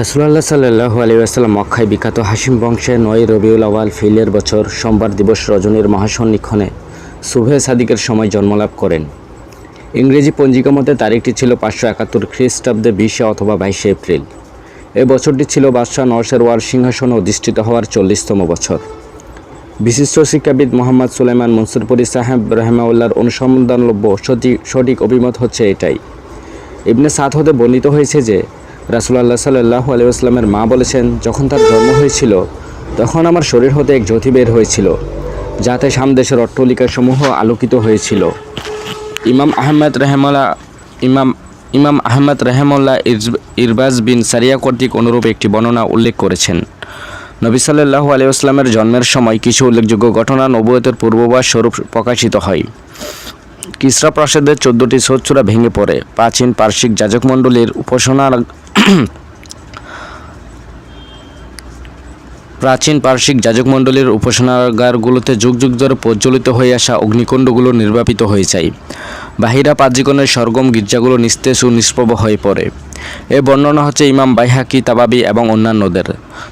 রসুল্লাহ সাল্লাহ আলিউসাল্লাম মক্কায় বিখ্যাত হাসিম বংশে নয় রবিউল আওয়াল ফিলের বছর সোমবার দিবস রজনীর মহাসন্নিক্ষণে সুভে সাদিকের সময় জন্মলাভ করেন। ইংরেজি পঞ্জিকা মতে তারিখটি ছিল পাঁচশো একাত্তর খ্রিস্টাব্দে বিশে অথবা বাইশে এপ্রিল। এ বছরটি ছিল বাদশাহ নরসের ওয়ার সিংহাসনে অধিষ্ঠিত হওয়ার চল্লিশতম বছর। বিশিষ্ট শিক্ষাবিদ মোহাম্মদ সুলাইমান মনসুরপুরি সাহেব রহমাউল্লাহর অনুসন্ধানলভ্য সঠিক সঠিক অভিমত হচ্ছে এটাই। ইবনে সাদ হতে বর্ণিত হয়েছে যে রাসুলাল্লাহ সাল্লাহ আলিউসলামের মা বলেছেন, যখন তার জন্ম হয়েছিল, তখন আমার শরীর হতে এক জ্যোতি বের হয়েছিল, যাতে সামদেশের অট্টলিকাসমূহ আলোকিত হয়েছিল। ইমাম আহমেদ রেহমাল্লা ইমাম ইমাম আহমেদ রেহমুল্লাহ ইরবাজ বিন সারিয়া কর্তৃক অনুরূপ একটি বর্ণনা উল্লেখ করেছেন। নবী সাল্লাহু আলিউসলামের জন্মের সময় কিছু উল্লেখযোগ্য ঘটনা নবুয়তের পূর্ববাস স্বরূপ প্রকাশিত হয়। কিসরা প্রাসাদের চোদ্দটি সোচ্চুরা ভেঙে পড়ে। প্রাচীন পার্শ্বিক যাজকমণ্ডলীর উপাসনার প্রাচীন পার্শ্বিক যাজকমণ্ডলীর উপাসনাগারগুলোতে যুগ যুগ ধরে প্রজ্বলিত হয়ে আসা অগ্নিকুণ্ডগুলো নির্বাপিত হয়ে যায়। বাহিরা পাঁচজীবনের সরগম গির্জাগুলো নিস্তেজ ও নিষ্প্রভ হয়ে পড়ে। এ বর্ণনা হচ্ছে ইমাম বাইহাকি, তাবাবি এবং অন্যান্যদের।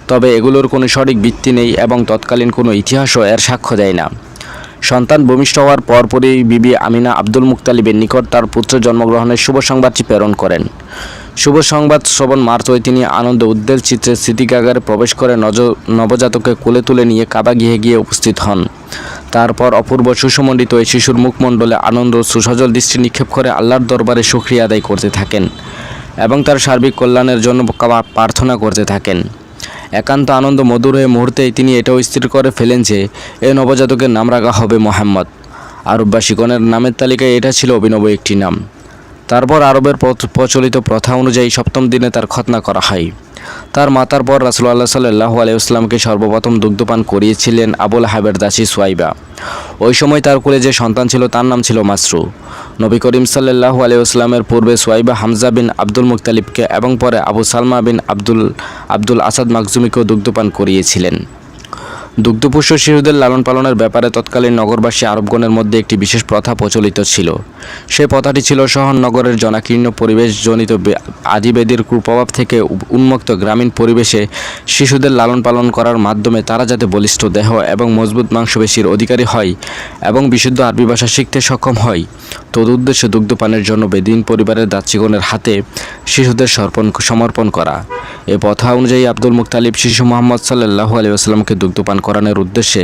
তবে এগুলোর কোনো সঠিক ভিত্তি নেই এবং তৎকালীন কোনো ইতিহাসও এর সাক্ষ্য দেয় না। সন্তান ভূমিষ্ঠ হওয়ার পরপরই বিবি আমিনা আব্দুল মুক্তালিবের নিকট তার পুত্র জন্মগ্রহণের শুভ সংবাদটি প্রেরণ করেন। শুভ সংবাদ শ্রবণ মার্চই তিনি আনন্দ উদ্বেল চিত্রে স্মৃতিকাগারে প্রবেশ করে নজ, নবজাতককে কোলে তুলে নিয়ে কাবা গিয়ে গিয়ে উপস্থিত হন। তারপর অপূর্ব সুসমণ্ডিত এই শিশুর মুখমণ্ডলে আনন্দ সুসজল দৃষ্টি নিক্ষেপ করে আল্লাহর দরবারে সুক্রিয়া আদায় করতে থাকেন এবং তার সার্বিক কল্যাণের জন্য কাবা প্রার্থনা করতে থাকেন। একান্ত আনন্দ মধুর হয়ে মুহূর্তেই তিনি এটাও স্থির করে ফেলেন যে, এ নবজাতকের নাম রাখা হবে মোহাম্মদ। আরববাসীগণের নামের তালিকায় এটা ছিল অভিনব একটি নাম। তারপর আরবের প্রচলিত প্রথা অনুযায়ী সপ্তম দিনে তার খতনা করা হয়। তার মাতার পর রাসুল্লাহ সাল্লাহ আলাইসলামকে সর্বপ্রথম দুগ্ধপান করিয়েছিলেন আবুল হাবের দাসী সোয়াইবা। ওই সময় তার কোলে যে সন্তান ছিল তার নাম ছিল মাসরু। নবী করিম সাল্লাহ আলাইসলামের পূর্বে সোয়াইবা হামজা বিন আব্দুল মুক্তালিবকে এবং পরে আবু সালমা বিন আব্দুল আব্দুল আসাদ মাকজুমিকেও দুগ্ধপান করিয়েছিলেন। দুগ্ধপুষ্য শিশুদের লালন পালনের ব্যাপারে তৎকালীন নগরবাসী আরবগণের মধ্যে একটি বিশেষ প্রথা প্রচলিত ছিল। সে প্রথাটি ছিল শহর নগরের জনাকীর্ণ পরিবেশজনিত আদিবেদীর কুপ্রভাব থেকে উন্মুক্ত গ্রামীণ পরিবেশে শিশুদের লালন পালন করার মাধ্যমে তারা যাতে বলিষ্ঠ দেহ এবং মজবুত মাংসপেশির অধিকারী হয় এবং বিশুদ্ধ আরবি ভাষা শিখতে সক্ষম হয়, তদুদ্দেশ্যে দুগ্ধপানের জন্য বেদিন পরিবারের দাচ্চিগণের হাতে শিশুদের সর্পণ সমর্পণ করা। এ প্রথা অনুযায়ী আব্দুল মুক্তালিব শিশু মোহাম্মদ সাল্লাহ আলী আসলামকে দুগ্ধপান করানোর উদ্দেশ্যে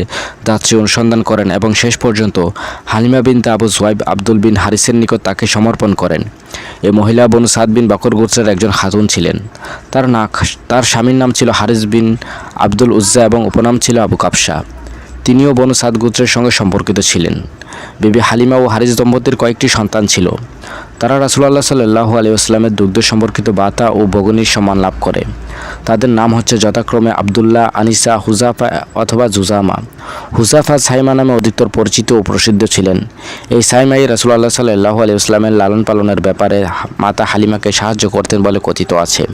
দাত্রী অনুসন্ধান করেন এবং শেষ পর্যন্ত হালিমা বিন আবু সোয়াইব আব্দুল বিন হারিসের নিকট তাকে সমর্পণ করেন। এ মহিলা বনু সাদ বিন বাকর গোত্রের একজন খাতুন ছিলেন। তার না তার স্বামীর নাম ছিল হারিস বিন আব্দুল উজ্জা এবং উপনাম ছিল আবু কাবসা তিনিও বনু সাদ গোত্রের সঙ্গে সম্পর্কিত ছিলেন। বিবি হালিমা ও হারিস দম্পতির কয়েকটি সন্তান ছিল। তারা রাসুলাল্লাহ সাল্লাহ আলিউসলামের দুগ্ধ সম্পর্কিত বাতা ও বগনির সম্মান লাভ করে। তাদের নাম হচ্ছে যথাক্রমে আবদুল্লাহ, আনিসা, হুজাফা অথবা জুজামা। হুজাফা সাইমা নামে অধিকতর পরিচিত ও প্রসিদ্ধ ছিলেন। এই সাইমাই রাসুলাল্লাহ সাল্লাহ আলিউসলামের লালন পালনের ব্যাপারে মাতা হালিমাকে সাহায্য করতেন বলে কথিত আছে।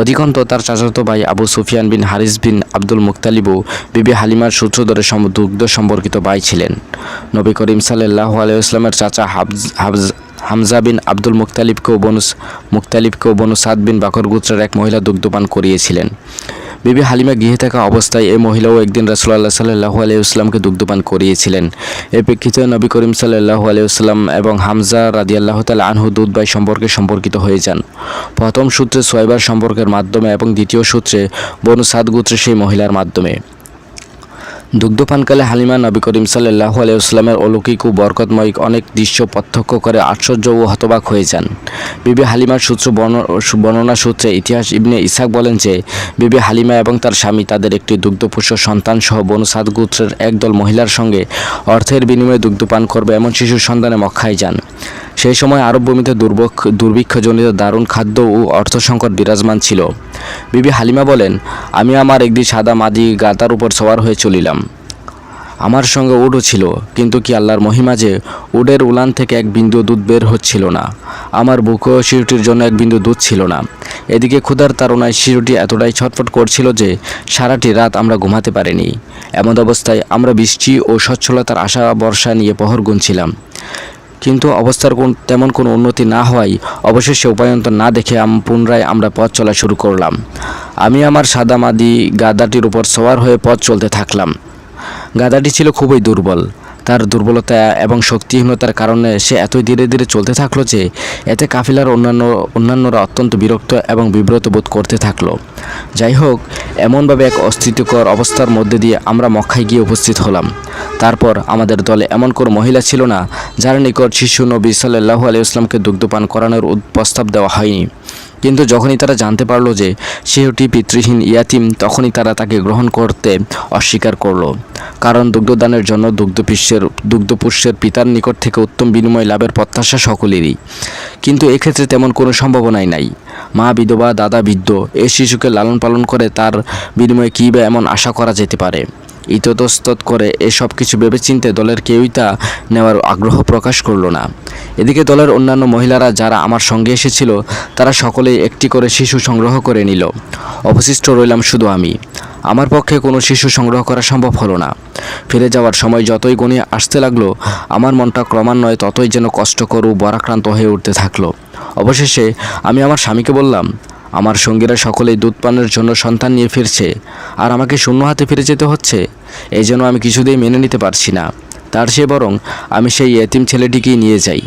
অধিকন্ত তার চাচাতো ভাই আবু সুফিয়ান বিন হারিস বিন আব্দুল মুক্তালিবু বিবি হালিমার সূত্র ধরে দুগ্ধ সম্পর্কিত ভাই ছিলেন। নবী করিম সাল্লাহ আলিউসলামের চাচা হাবজ হাবজ হামজা বিন আব্দুল মুক্তালিবকেও বনুস মুক্তালিবকেও বনু সাদ বিন বাকর গোত্রের এক মহিলা দুগ্ধপান করিয়েছিলেন। বিবি হালিমা গৃহে থাকা অবস্থায় এই মহিলাও একদিন রাসুল্লাহ সাল্লাহ আলিউসলামকে দুগ্ধপান করিয়েছিলেন। এর প্রেক্ষিতে নবী করিম সাল্লাহ আলিউসলাম এবং হামজা রাদিয়াল্লাহ তাল আনহু দুধ ভাই সম্পর্কে সম্পর্কিত হয়ে যান। প্রথম সূত্রে সোয়াইবার সম্পর্কের মাধ্যমে এবং দ্বিতীয় সূত্রে বনু সাদ গোত্রে সেই মহিলার মাধ্যমে। দুগ্ধপানকালে হালিমা নবী করিম সাল্লাহ আলাইসলামের অলৌকিক ও বরকতময়িক অনেক দৃশ্য প্রত্যক্ষ করে আশ্চর্য ও হতবাক হয়ে যান। বিবি হালিমার সূত্র বর্ণ- বর্ণনা সূত্রে ইতিহাস ইবনে ইসাক বলেন যে, বিবি হালিমা এবং তার স্বামী তাদের একটি দুগ্ধপুষ্য সন্তান সহ বনু সাদ গোত্রের একদল মহিলার সঙ্গে অর্থের বিনিময়ে দুগ্ধপান করবে এমন শিশুর সন্তানে মক্কায় যান। সেই সময় আরব ভূমিতে দুর্ভিক্ষ দুর্ভিক্ষজনিত দারুণ খাদ্য ও অর্থ সংকট বিরাজমান ছিল। বিবি হালিমা বলেন, আমি আমার একটি সাদা মাদি গাতার উপর সওয়ার হয়ে চলিলাম। আমার সঙ্গে উডও ছিল, কিন্তু কি আল্লাহর মহিমা যে উডের উলান থেকে এক বিন্দু দুধ বের হচ্ছিল না। আমার বুকও শিশুটির জন্য এক বিন্দু দুধ ছিল না। এদিকে ক্ষুধার তারণায় শিশুটি এতটাই ছটফট করছিল যে সারাটি রাত আমরা ঘুমাতে পারিনি। এমন অবস্থায় আমরা বৃষ্টি ও সচ্ছলতার আশা বর্ষা নিয়ে পহর গুনছিলাম। কিন্তু অবস্থার কোন তেমন কোনো উন্নতি না হওয়ায় অবশেষে উপায়ন্ত না দেখে পুনরায় আমরা পথ চলা শুরু করলাম। আমি আমার সাদা মাদি গাদাটির উপর সওয়ার হয়ে পথ চলতে থাকলাম। গাদাটি ছিল খুবই দুর্বল। তার দুর্বলতা এবং শক্তিহীনতার কারণে সে এতই ধীরে ধীরে চলতে থাকল যে এতে কাফিলার অন্যান্য অন্যান্যরা অত্যন্ত বিরক্ত এবং বিব্রত বোধ করতে থাকল। যাই হোক, এমনভাবে এক অস্তিত্বকর অবস্থার মধ্যে দিয়ে আমরা মক্কায় গিয়ে উপস্থিত হলাম। তারপর আমাদের দলে এমন কোনো মহিলা ছিল না, যার নিকট শিশু নবী সাল্লাহু আলিয়া ইসলামকে দুগ্ধপান করানোর প্রস্তাব দেওয়া হয়নি। কিন্তু যখনই তারা জানতে পারল যে সেটি পিতৃহীন ইয়াতিম, তখনই তারা তাকে গ্রহণ করতে অস্বীকার করল। কারণ দুগ্ধদানের জন্য দুগ্ধপুষ্যের দুগ্ধপুষ্যের পিতার নিকট থেকে উত্তম বিনিময় লাভের প্রত্যাশা সকলেরই। কিন্তু এক্ষেত্রে তেমন কোনো সম্ভাবনাই নাই। মা, বিধবা, দাদা, বৃদ্ধ এই শিশুকে লালন পালন করে তার বিনিময়ে কী বা এমন আশা করা যেতে পারে? ইতস্তত করে এসব কিছু ভেবেচিন্তে দলের কেউই তা নেওয়ার আগ্রহ প্রকাশ করল না। এদিকে দলের অন্যান্য মহিলারা যারা আমার সঙ্গে এসেছিল, তারা সকলেই একটি করে শিশু সংগ্রহ করে নিল। অবশিষ্ট রইলাম শুধু আমি। আমার পক্ষে কোনো শিশু সংগ্রহ করা সম্ভব হলো না। ফিরে যাওয়ার সময় যতই গণিয়ে আসতে লাগল, আমার মনটা ক্রমান্বয়ে ততই যেন কষ্টকর ও বরাক্রান্ত হয়ে উঠতে থাকল। অবশেষে আমি আমার স্বামীকে বললাম, আমার সঙ্গীরা সকলেই দুধ পানের জন্য সন্তান নিয়ে ফিরছে। আর আমাকে শূন্য হাতে ফিরে যেতে হচ্ছে? এই জন্য আমি কিছুতেই মেনে নিতে পারছি না। তার সে বরং আমি সেই এতিম ছেলেটিকেই নিয়ে যাই।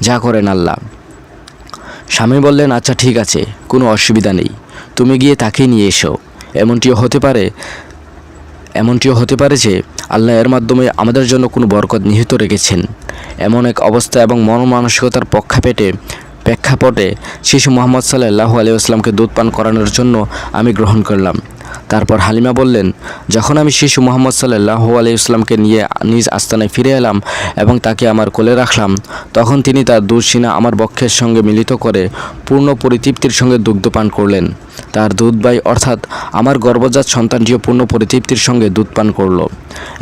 যা করেন আল্লাহ। স্বামী বললেন আচ্ছা ঠিক আছে, কোনো অসুবিধা নেই। তুমি গিয়ে তাকে নিয়ে এসো। এমনটিও হতে পারে, এমনটিও হতে পারে যে আল্লাহ এর মাধ্যমে আমাদের জন্য কোনো বরকত নিহিত রেখেছেন। এমন এক অবস্থা এবং মন মানসিকতার পক্ষাপেটে, প্রেক্ষাপটে শিশু মোহাম্মদ সাল্লাহ আলিয়াস্লামকে দুধ পান করানোর জন্য আমি গ্রহণ করলাম। তারপর হালিমা বললেন, যখন আমি শিশু মোহাম্মদ সাল্লাহ আলিয়াস্লামকে নিয়ে নিজ আস্তানায় ফিরে এলাম এবং তাকে আমার কোলে রাখলাম, তখন তিনি তার দুঃসিনা আমার বক্ষের সঙ্গে মিলিত করে পূর্ণ পরিতৃপ্তির সঙ্গে দুগ্ধপান করলেন। তার দুধ বাই অর্থাৎ আমার গর্ভজাত সন্তানটিও পূর্ণ পরিতৃপ্তির সঙ্গে দুধ পান করল।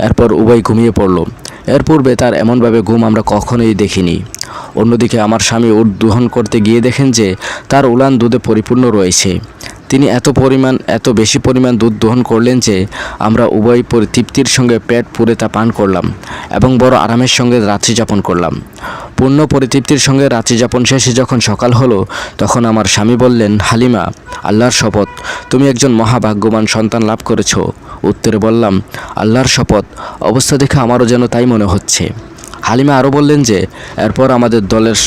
এরপর উভয় ঘুমিয়ে পড়ল। এর পূর্বে তার এমনভাবে ঘুম আমরা কখনোই দেখিনি। অন্যদিকে আমার স্বামী উট দহন করতে গিয়ে দেখেন যে তার উলান দুধে পরিপূর্ণ রয়েছে। তিনি এত পরিমাণ, এত বেশি পরিমাণ দুধ দহন করলেন যে আমরা উভয় তৃপ্তির সঙ্গে পেট পুরে তা পান করলাম এবং বড় আরামের সঙ্গে রাত্রি যাপন করলাম। পূর্ণ পরিতৃপ্তির সঙ্গে রাত্রি যাপন শেষে যখন সকাল হলো, তখন আমার স্বামী বললেন, হালিমা, আল্লাহর শপথ, তুমি একজন মহাভাগ্যবান সন্তান লাভ করেছ। উত্তরে বললাম, আল্লাহর শপথ, অবস্থা দেখে আমারও যেন তাই মনে হচ্ছে। হালিমা আরও বললেন যে, এরপর আমাদের দলের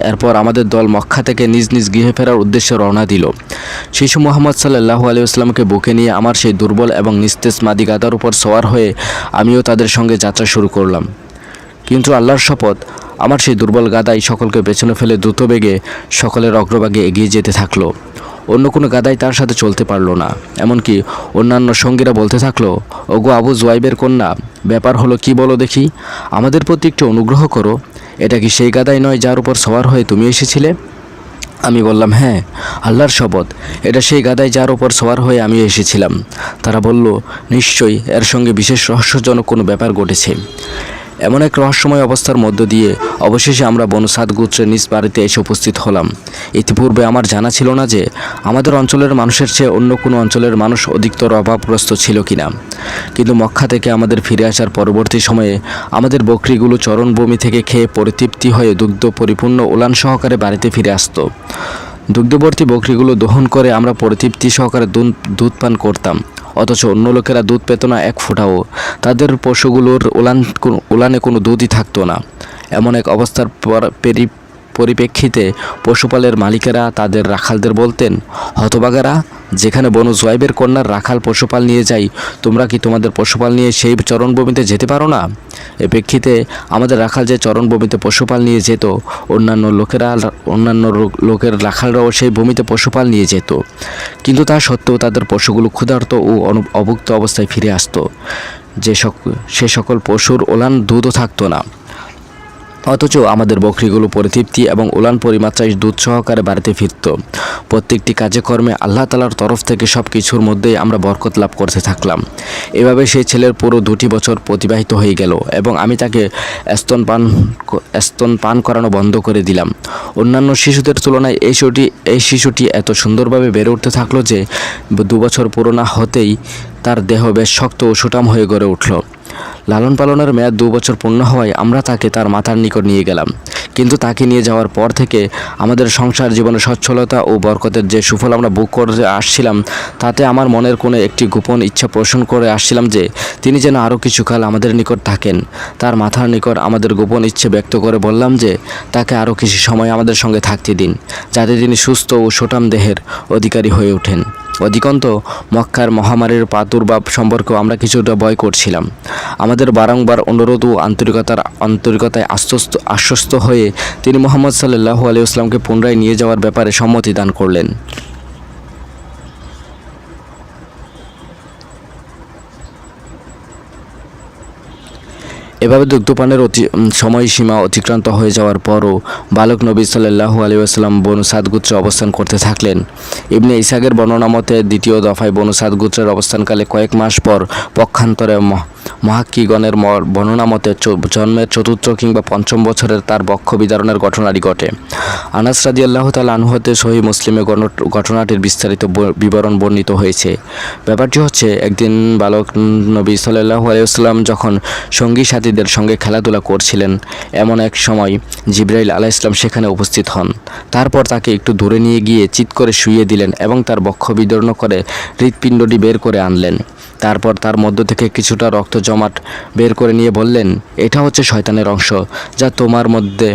এরপর আমাদের দল মক্কা থেকে নিজ নিজ গৃহে ফেরার উদ্দেশ্যে রওনা দিল। শিশু মোহাম্মদ সাল্লাহু আলিয়াস্লামকে বুকে নিয়ে আমার সেই দুর্বল এবং নিস্তেজ মাদি গাদার উপর সওয়ার হয়ে আমিও তাদের সঙ্গে যাত্রা শুরু করলাম। কিন্তু আল্লাহর শপথ, আমার সেই দুর্বল গাদাই সকলকে পেছনে ফেলে দ্রুত বেগে সকলের অগ্রভাগে এগিয়ে যেতে থাকল। অন্য কোনো গাদাই তার সাথে চলতে পারল না। এমনকি অন্যান্য সঙ্গীরা বলতে থাকল, ওগো আবু জোয়াইবের কন্যা, ব্যাপার হলো কি বলো দেখি? আমাদের প্রতি একটু অনুগ্রহ করো। এটা কি সেই গাদাই নয় যার উপর সওয়ার হয়ে তুমি এসেছিলে? আমি বললাম হ্যাঁ আল্লাহর শপথ। এটা সেই গাদায় যার ওপর সওয়ার হয়ে আমি এসেছিলাম। তারা বলল, নিশ্চয়ই, এর সঙ্গে বিশেষ রহস্যজনক কোনো ব্যাপার ঘটেছে। এমন এক রহস্যময় অবস্থার মধ্য দিয়ে অবশেষে আমরা বনসাদ গোত্রের নিজ বাড়িতে এসে উপস্থিত হলাম। ইতিপূর্বে আমার জানা ছিল না যে আমাদের অঞ্চলের মানুষের চেয়ে অন্য কোনো অঞ্চলের মানুষ অধিকতর অভাবগ্রস্ত ছিল কিনা। কিন্তু মক্কা থেকে আমাদের ফিরে আসার পরবর্তী সময়ে আমাদের বকরিগুলো চরণভূমি থেকে খেয়ে পরিতৃপ্তি হয়ে দুগ্ধ পরিপূর্ণ উলান সহকারে বাড়িতে ফিরে আসতো। দুগ্ধবর্তী বকরিগুলো দহন করে আমরা পরিতৃপ্তি সহকারে দুধ পান করতাম। অথচ অন্য লোকেরা দুধ পেত না এক ফোঁটাও। তাদের পশুগুলোর উলান উলানে কোনো দুধই থাকতো না। এমন এক অবস্থার পর- পেরি পরিপ্রেক্ষিতে পশুপালের মালিকেরা তাদের রাখালদের বলতেন হতবাগারা যেখানে বনু জোয়াইবের কন্যার রাখাল পশুপাল নিয়ে যাই তোমরা কি তোমাদের পশুপাল নিয়ে সেই চরণভূমিতে যেতে পারো না? এ প্রেক্ষিতে আমাদের রাখাল যে চরণভূমিতে পশুপাল নিয়ে যেত, অন্যান্য লোকেরা, অন্যান্য লোকের রাখালরাও সেই ভূমিতে পশুপাল নিয়ে যেত। কিন্তু তা সত্ত্বেও তাদের পশুগুলো ক্ষুধার্ত ও অভুক্ত অবস্থায় ফিরে আসতো। যে সক, সে সকল পশুর ওলান দুধও থাকতো না। অথচ আমাদের বকরিগুলো পরিতৃপ্তি এবং উলান পরিমাত্রায় দুধ সহকারে বাড়িতে ফিরত। প্রত্যেকটি কাজে কর্মে আল্লাহ তালার তরফ থেকে সব কিছুর মধ্যেই আমরা বরকত লাভ করতে থাকলাম। এভাবে সেই ছেলের পুরো দুটি বছর অতিবাহিত হয়ে গেল এবং আমি তাকে স্তনপান ক- স্তনপান করানো বন্ধ করে দিলাম। অন্যান্য শিশুদের তুলনায় এই শিশুটি এই শিশুটি এত সুন্দরভাবে বেড়ে উঠতে থাকল যে দু বছর পুরো না হতেই তার দেহ বেশ শক্ত ও সুটাম হয়ে গড়ে উঠল। লালন পালনের মেয়াদ দু বছর পূর্ণ হওয়ায় আমরা তাকে তার মাথার নিকট নিয়ে গেলাম। কিন্তু তাকে নিয়ে যাওয়ার পর থেকে আমাদের সংসার জীবনে সচ্ছলতা ও বরকতের যে সুফল আমরা বুক করে আসছিলাম, তাতে আমার মনের কোনো একটি গোপন ইচ্ছা পোষণ করে আসছিলাম যে, তিনি যেন আরও কিছুকাল আমাদের নিকট থাকেন। তার মাথার নিকট আমাদের গোপন ইচ্ছে ব্যক্ত করে বললাম যে, তাকে আরও কিছু সময় আমাদের সঙ্গে থাকতে দিন, যাতে তিনি সুস্থ ও সোটাম দেহের অধিকারী হয়ে ওঠেন। অধিকন্ত মক্কার মহামারীর প্রাদুর্ভাব সম্পর্কেও আমরা কিছুটা ভয় করছিলাম। আমাদের বারংবার অনুরোধ ও আন্তরিকতার, আন্তরিকতায় আশ্বস্ত আশ্বস্ত হয়ে তিনি মোহাম্মদ সাল্লু আলিয়াসলামকে পুনরায় নিয়ে যাওয়ার ব্যাপারে সম্মতি দান করলেন। এভাবে দুগ্ধপানের অতি সময়সীমা অতিক্রান্ত হয়ে যাওয়ার পরও বালক নবী সাল্লাহু আলিউসালাম বনু সাদগুত্রে অবস্থান করতে থাকলেন। ইবনে ইসাগের বর্ণনা মতে দ্বিতীয় দফায় বনু সাদগুত্রের অবস্থানকালে কয়েক মাস পর পক্ষান্তরে মহাক্কিগণের বর্ণনা মতে জন্মের চতুর্থ কিংবা পঞ্চম বছরের তার বক্ষ বিদারণের ঘটনাটি ঘটে। আনাস রাদি আল্লাহ তাল আনহতে সহি মুসলিমে ঘটনাটির বিস্তারিত বিবরণ বর্ণিত হয়েছে। ব্যাপারটি হচ্ছে, একদিন বালক নবী সাল্লাহু আলাইসাল্লাম যখন সঙ্গী সাথীদের সঙ্গে খেলাধুলা করছিলেন, এমন এক সময় জিব্রাইল আলাহ ইসলাম সেখানে উপস্থিত হন। তারপর তাকে একটু দূরে নিয়ে গিয়ে চিৎ করে শুইয়ে দিলেন এবং তার বক্ষ বিদর্ণ করে হৃৎপিণ্ডটি বের করে আনলেন। তারপর তার মধ্য থেকে কিছুটা রক্ত জমাট বের করে নিয়ে বললেন, এটা হচ্ছে শয়তানের অংশ যা তোমার মধ্যে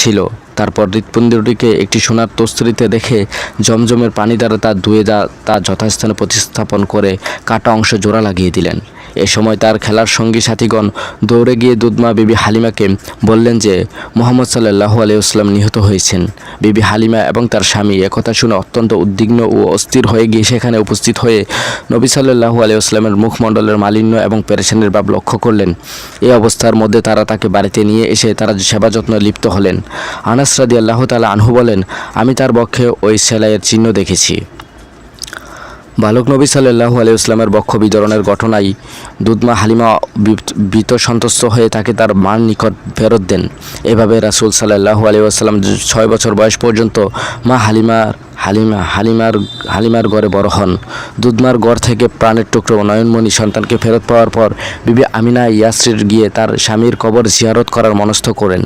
ছিল। তারপর হৃৎপিণ্ডটিকে একটি সোনার তস্ত্রিতে দেখে জমজমের পানি দ্বারা তা ধুয়ে দা তা যথাস্থানে প্রতিস্থাপন করে কাটা অংশ জোড়া লাগিয়ে দিলেন। এ সময় তার খেলার সঙ্গী সাথীগণ দৌড়ে গিয়ে দুধমা বিবি হালিমাকে বললেন যে, মোহাম্মদ সাল্লাহু আলিয়াস্লাম নিহত হয়েছেন। বিবি হালিমা এবং তার স্বামী একথা শুনে অত্যন্ত উদ্বিগ্ন ও অস্থির হয়ে গিয়ে সেখানে উপস্থিত হয়ে নবী সাল্লাহু আলিয়াস্লামের মুখমণ্ডলের মালিন্য এবং পেরেশানির ভাব লক্ষ্য করলেন। এ অবস্থার মধ্যে তারা তাকে বাড়িতে নিয়ে এসে তারা সেবা যত্ন লিপ্ত হলেন। আনাস রাদি আল্লাহ তালা আনহু বলেন, আমি তার পক্ষে ওই সেলাইয়ের চিহ্ন দেখেছি। বালক নবী সাল্লাহু আলিয়া ইসলামের বক্ষ বিতরণের ঘটনায় দুধমা হালিমা বি- ভীত সন্তুষ্ট হয়ে তাকে তার মার নিকট ফেরত দেন। এভাবে রাসুল সাল্লাহু আলিয়া আসসালাম ছয় বছর বয়স পর্যন্ত মা হালিমার, হালিমা, হালিমার হালিমার গড়ে বড় হন। দুধমার গড় থেকে প্রাণের টুকরো নয়নমণি সন্তানকে ফেরত পাওয়ার পর বিবি আমিনা ইয়াসরির গিয়ে তার স্বামীর কবর জিয়ারত করার মনস্থ করেন।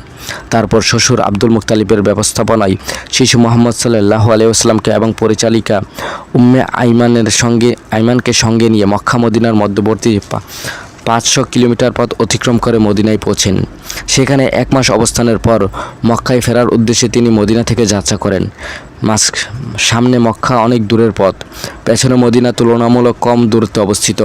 তারপর শ্বশুর আব্দুল মুক্তালিবের ব্যবস্থাপনায় শিশু মোহাম্মদ সাল্লাহ আলিয়াস্লামকে এবং পরিচালিকা উম্মে আইমানের সঙ্গে, আইমানকে সঙ্গে নিয়ে মক্কা মদিনার মধ্যবর্তী পাঁচশো কিলোমিটার পথ অতিক্রম করে মদিনায় পৌঁছেন। সেখানে এক মাস অবস্থানের পর মক্কায় ফেরার উদ্দেশ্যে তিনি মদিনা থেকে যাত্রা করেন। মাস সামনে মক্কা অনেক দূরের পথ। পেছনে মদিনা তুলনামূলক কম দূরত্বে অবস্থিত।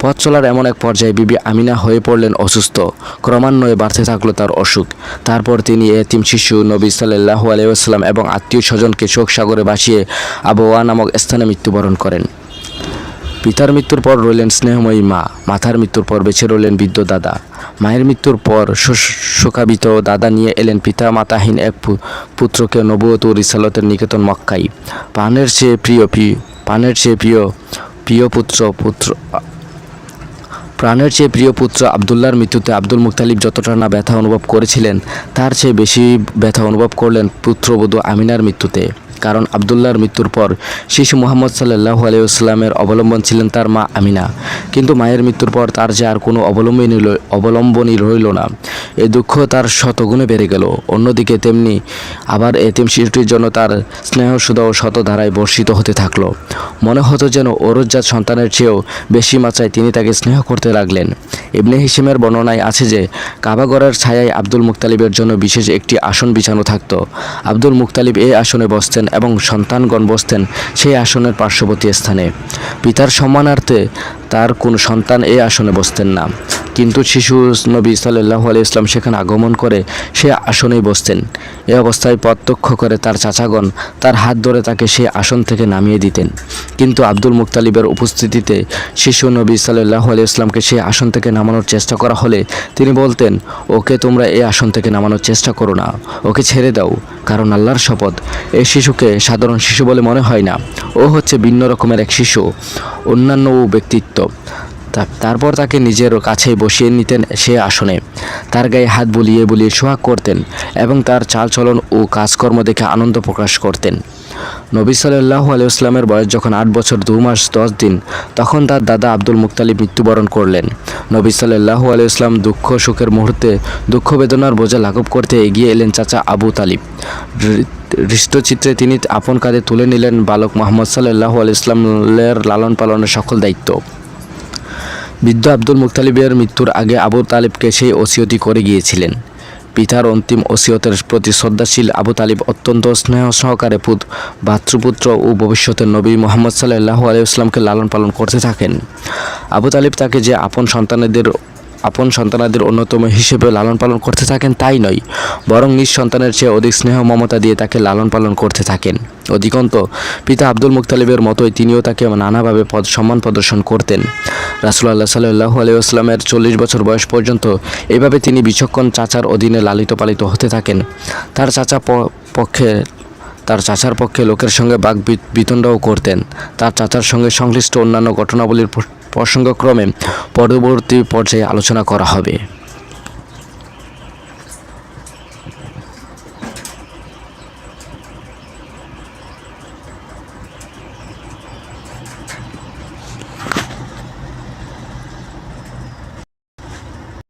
পথ চলার এমন এক পর্যায়ে বিবি আমিনা হয়ে পড়লেন অসুস্থ। ক্রমান্বয়ে বাড়তে থাকল তার অসুখ। তারপর তিনি এতিম শিশু নবী সাল্লাহু আলাইসাল্লাম এবং আত্মীয় স্বজনকে শোক সাগরে ভাসিয়ে আবওয়া নামক স্থানে মৃত্যুবরণ করেন। পিতার মৃত্যুর পর রইলেন স্নেহময়ী মা মাথার মৃত্যুর পর বেঁচে রইলেন বৃদ্ধ দাদা। মায়ের মৃত্যুর পর শোকাবিত দাদা নিয়ে এলেন পিতা মাতাহীন এক পুত্রকে নবুয়ত ও রিসালতের নিকেতন মক্কাই পানের চেয়ে প্রিয় প্রিয় পানের চেয়ে প্রিয় প্রিয় পুত্র পুত্র প্রাণের চেয়ে প্রিয় পুত্র আবদুল্লার মৃত্যুতে আব্দুল মুক্তালিব যতটা না ব্যথা অনুভব করেছিলেন, তার চেয়ে বেশি ব্যথা অনুভব করলেন পুত্রবধূ আমিনার মৃত্যুতে। কারণ আবদুল্লাহর মৃত্যুর পর শিশু মোহাম্মদ সাল্লাহু আলিয়াস্লামের অবলম্বন ছিলেন তার মা আমিনা। কিন্তু মায়ের মৃত্যুর পর তার যে আর কোনো অবলম্বনই রইল- অবলম্বনই রইল না। এ দুঃখ তার শতগুণে বেড়ে গেল। অন্যদিকে তেমনি আবার এতিম শিশুটির জন্য তার স্নেহ সুদা ও শতধারায় বর্ষিত হতে থাকল। মনে হতো যেন ওরজ্জাত সন্তানের চেয়েও বেশি মাত্রায় তিনি তাকে স্নেহ করতে লাগলেন। ইবনে হিসেমের বর্ণনায় আছে যে কাবাগরের ছায়ায় আব্দুল মুক্তালিবের জন্য বিশেষ একটি আসন বিছানো থাকতো। আব্দুল মুক্তালিব এই আসনে বসতেন এবং সন্তানগণ বসতেন সেই আসনের পার্শ্ববর্তী স্থানে। পিতার সম্মানার্থে তার কোন সন্তান এই আসনে বসতেন না। কিন্তু শিশু নবী সাল্লাহ আলি ইসলাম সেখানে আগমন করে, সে আসনেই বসতেন। এ অবস্থায় প্রত্যক্ষ করে তার চাচাগণ তার হাত ধরে তাকে সে আসন থেকে নামিয়ে দিতেন। কিন্তু আব্দুল মুক্তালিবের উপস্থিতিতে শিশু নবী সাল্লাহ আলি ইসলামকে সে আসন থেকে নামানোর চেষ্টা করা হলে তিনি বলতেন, ওকে তোমরা এই আসন থেকে নামানোর চেষ্টা করো না, ওকে ছেড়ে দাও, কারণ আল্লাহর শপথ। এই শিশুকে সাধারণ শিশু বলে মনে হয় না। ও হচ্ছে ভিন্ন রকমের এক শিশু, অন্যান্য ব্যক্তিত্ব। তারপর তাকে নিজের কাছেই বসিয়ে নিতেন সে আসনে। তার গায়ে হাত বুলিয়ে বুলিয়ে সোহাগ করতেন এবং তার চালচলন ও কাজকর্ম দেখে আনন্দ প্রকাশ করতেন। নবী সাল্লাহ আলিয়াস্লামের বয়স যখন আট বছর দু মাস দশ দিন, তখন তার দাদা আব্দুল মুক্তালিব মৃত্যুবরণ করলেন। নবী সাল্লাহ আলিয়াস্লাম দুঃখ, সুখের মুহূর্তে দুঃখ বেদনার বোঝা লাঘব করতে এগিয়ে এলেন চাচা আবু তালিব। হৃষ্টচিত্রে তিনি আপন কাঁধে তুলে নিলেন বালক মোহাম্মদ সাল্লাহ আলিয়াস্লামের লালন পালনের সকল দায়িত্ব। বৃদ্ধ আব্দুল মুক্তালিবের মৃত্যুর আগে আবু তালিবকে সেই ওসিয়তি করে গিয়েছিলেন। পিতার অন্তিম ওসিয়তের প্রতি শ্রদ্ধাশীল আবু তালিব অত্যন্ত স্নেহ সহকারে পুত, ভাতৃপুত্র ও ভবিষ্যতের নবী মোহাম্মদ সাল্লাহ আলিয়াস্লামকে লালন পালন করতে থাকেন। আবু তালিব তাকে যে আপন সন্তানেদের আপন সন্তানাদের অন্যতম হিসেবে লালন পালন করতে থাকেন, তাই নয়। বরং নিজ সন্তানের চেয়ে অধিক স্নেহ মমতা দিয়ে তাকে লালন পালন করতে থাকেন। অধিকন্ত পিতা আব্দুল মুক্তালিবের মতোই তিনিও তাকে নানাভাবে পদ, সম্মান প্রদর্শন করতেন। রাসুল্লাহ সাল্লাহ আলাইসলামের চল্লিশ বছর বয়স পর্যন্ত এভাবে তিনি বিচক্ষণ চাচার অধীনে লালিত পালিত হতে থাকেন। তার চাচা পক্ষে, তার চাচার পক্ষে লোকের সঙ্গে বাঘ বিতণ্ডাও করতেন। তার চাচার সঙ্গে সংশ্লিষ্ট অন্যান্য ঘটনাবলীর প্রসঙ্গক্রমে পরবর্তী পর্যায়ে আলোচনা করা হবে।